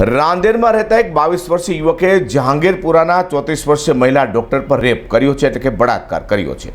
રાંદેરમાં રહેતા એક બાવીસ વર્ષીય યુવકે જહાંગીરપુરાના ચોત્રીસ વર્ષીય મહિલા ડૉક્ટર પર રેપ કર્યો છે, એટલે કે બળાત્કાર કર્યો છે.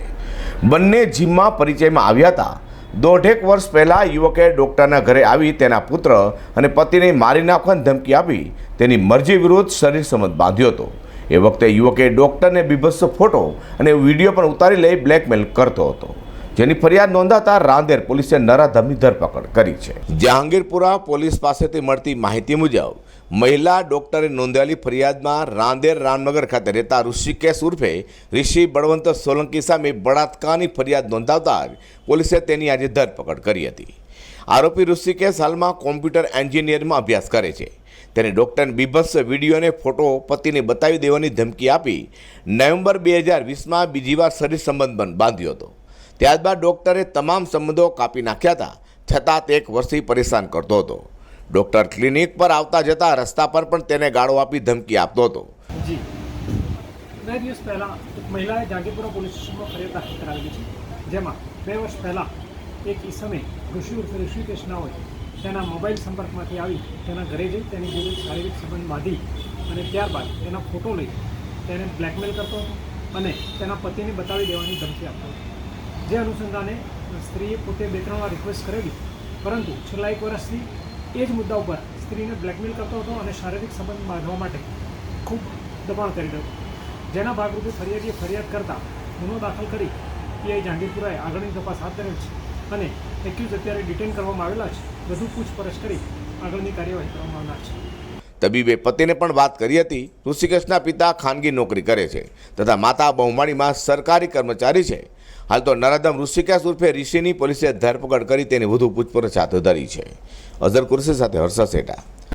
બંને જીમમાં પરિચયમાં આવ્યા હતા. દોઢેક વર્ષ પહેલાં યુવકે ડૉક્ટરના ઘરે આવી તેના પુત્ર અને પતિને મારી નાખવાની ધમકી આપી તેની મરજી વિરુદ્ધ શરીર સંબંધ બાંધ્યો હતો. એ વખતે યુવકે ડૉક્ટરને બીભત્સ ફોટો અને વીડિયો પણ ઉતારી લઈ બ્લેકમેલ કરતો હતો. જેની ફરિયાદ નોંધાતા રાંદેર પોલીસે નરાધમની ધરપકડ કરી છે. જહાંગીરપુરા પોલીસ પાસેથી મળતી માહિતી મુજબ, મહિલા ડોક્ટરે નોંધાયેલી ફરિયાદમાં રાંદેર રામનગર ખાતે રહેતા ઋષિકેશ ઉર્ફે ઋષિ બળવંત સોલંકી સામે બળાત્કારની ફરિયાદ નોંધાવતા પોલીસે તેની આજે ધરપકડ કરી હતી. આરોપી ઋષિકેશ હાલમાં કોમ્પ્યુટર એન્જિનિયરમાં અભ્યાસ કરે છે. તેને ડૉક્ટર બીભત્સ વીડિયો અને ફોટો પતિને બતાવી દેવાની ધમકી આપી નવેમ્બર બે હજાર વીસમાં બીજી વાર શરીર સંબંધ બાંધ્યો હતો. ત્યારબાદ ડૉક્ટરે તમામ સંબંધો કાપી નાખ્યા હતા, છતાં તે એક વર્ષથી પરેશાન કરતો હતો. ડૉક્ટર ક્લિનિક પર આવતા જતા રસ્તા પર પણ તેને ગાળો આપી ધમકી આપતો હતો. જી. બે દિવસ પહેલાં એક મહિલાએ જાગીરપુરા પોલીસ સ્ટેશનમાં ફરિયાદ દાખલ કરાવેલી છે. જેમાં બે વર્ષ પહેલાં એક ઈસમે ઋષિ ઉર્ફે ઋષિકેશના હોય, તેના મોબાઈલ સંપર્કમાંથી આવી, તેના ઘરે જઈ તેની જોડે શારીરિક સંબંધ બાંધી અને ત્યારબાદ તેના ફોટો લઈ તેને બ્લેકમેલ કરતો હતો અને તેના પતિને બતાવી દેવાની ધમકી આપતો હતો. જે અનુસંધાને સ્ત્રીએ પોતે બે ત્રણ વાર રિક્વેસ્ટ કરેલી. પરંતુ છેલ્લા એક વર્ષથી એ જ મુદ્દા ઉપર સ્ત્રીને બ્લેકમેલ કરતો હતો અને શારીરિક સંબંધ બાંધવા માટે ખૂબ દબાણ કરી રહ્યો જેના ભાગરૂપે ફરિયાદીએ ફરિયાદ કરતા ગુનો દાખલ કરી પીઆઈ જાંગીરપુરાએ આગળની તપાસ હાથ ધરેલ છે અને એક્યુઝ અત્યારે ડિટેન કરવામાં આવેલા છે. વધુ પૂછપરછ કરી આગળની કાર્યવાહી કરવામાં આવનાર છે. તબીબે પતિને પણ વાત કરી હતી. ઋષિકેશના પિતા ખાનગી નોકરી કરે છે તથા માતા બહુમાળીમાં સરકારી કર્મચારી છે. હાલ તો નરાધમ ઋષિકેશ ઉર્ફે ઋષિની પોલીસે ધરપકડ કરી તેની વધુ પૂછપરછ હાથ ધરી છે. અઝર કુરશી સાથે હર્ષ સેટા.